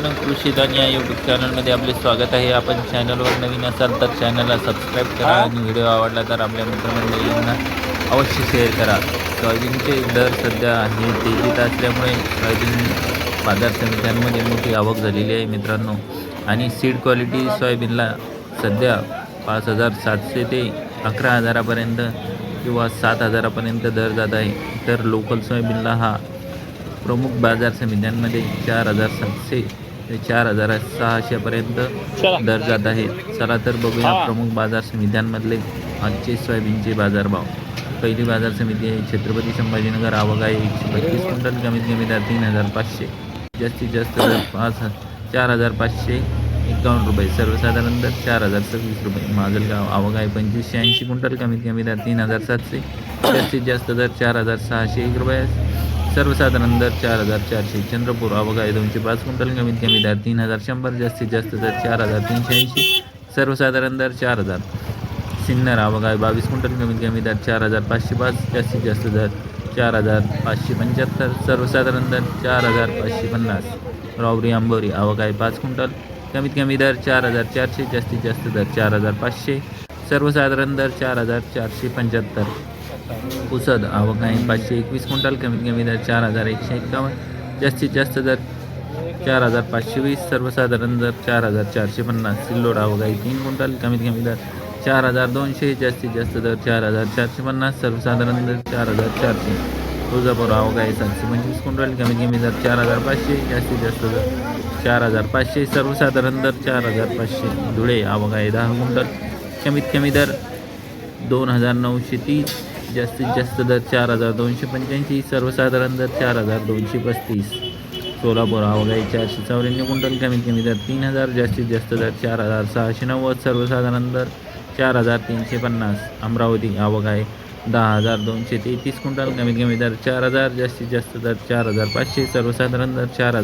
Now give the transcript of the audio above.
मित्रांनो कृषी दान या यूट्यूब चॅनलमध्ये आपले स्वागत आहे. आपण चॅनलवर नवीन असाल तर चॅनलला सबस्क्राईब करा आणि व्हिडिओ आवडला तर आपल्या मित्रमंडळींना अवश्य शेअर करा. सोयाबीनचे दर सध्या हे तेजीत असल्यामुळे सोयाबीन बाजार समित्यांमध्ये मोठी आवक झालेली आहे मित्रांनो. आणि सीड क्वालिटी सोयाबीनला सध्या पाच हजार सातशे ते अकरा हजारापर्यंत किंवा सात हजारापर्यंत दर जात आहे. तर लोकल सोयाबीनला हा प्रमुख बाजार समित्यांमध्ये चार हजार सातशे ते चार हजार सहाशेपर्यंत दर जात आहे. चला तर बघूया प्रमुख बाजार समित्यांमधले आजचे सोयाबीनचे बाजारभाव. पहिली बाजार समिती आहे छत्रपती संभाजीनगर आवक आहे एकशे बत्तीस क्विंटल कमीत कमी दर तीन हजार पाचशे. जास्तीत जास्त दर पाच चार हजार पाचशे एकावन्न रुपये. सर्वसाधारण दर चार हजार सव्वीस रुपये. माजलगाव आवक आहे पंचवीसशे ऐंशी क्विंटल कमीत कमी दर तीन हजार सातशे. जास्तीत जास्त दर चार हजार सहाशे एक रुपये. सर्वसाधारण दर चार हजार चारशे चंद्रपूर अवघाय दोनशे पाच क्विंटल कमीत कमी दर तीन हजार शंभर जास्तीत जास्त दर चार हजार तीनशे ऐंशी सर्वसाधारण दर चार हजार. सिन्नर आवक आहे बावीस क्विंटल कमीत कमी दर चार हजार पाचशे पाच जास्तीत जास्त दर चार हजार पाचशे पंच्याहत्तर सर्वसाधारण दर चार हजार पाचशे पन्नास. रावरी आंबोरी आवक आहे पाच क्विंटल कमीत कमी दर चार हजार चारशे जास्तीत जास्त दर चार हजार पाचशे सर्वसाधारण दर चार हजार चारशे पंच्याहत्तर. उसद आवक आहे पाचशे एकवीस क्विंटल कमीत कमी दर चार हजार एकशे एक्कावन्न जास्तीत जास्त दर चार हजार पाचशे वीस. सर्वसाधारण दर चार हजार चारशे पन्नास. सिल्लोड आवक आहे तीन क्विंटल कमीत कमी दर चार हजार दोनशे. जास्तीत जास्त दर चार हजार चारशे पन्नास. सर्वसाधारण दर चार हजार चारशे. तुळजापूर आवक आहे सातशे पंचवीस क्विंटल कमीत कमी दर चार हजार पाचशे. जास्तीत जास्त दर चार हजार पाचशे. सर्वसाधारण दर चार हजार पाचशे. धुळे आवक आहे दहा क्विंटल कमीत कमी दर दोन हजार नऊशे तीस. जास्तीत जास्त दर चार हजार दोनशे पंच्याऐंशी सर्वसाधारण दर चार हजार दोनशे पस्तीस. सोलापूर आवक चारशे चौऱ्याण्णव क्विंटल कमीत कमी दर तीन हजार जास्तीत जास्त दर चार हजार सहाशे नव्वद सर्वसाधारण दर चार हजार तीनशे पन्नास. अमरावती आवक दहा हजार दोनशे तेहतीस क्विंटल कमीत कमी दर चार हजार जास्तीत जास्त दर चार हजार पाचशे सर्वसाधारण दर चार हजार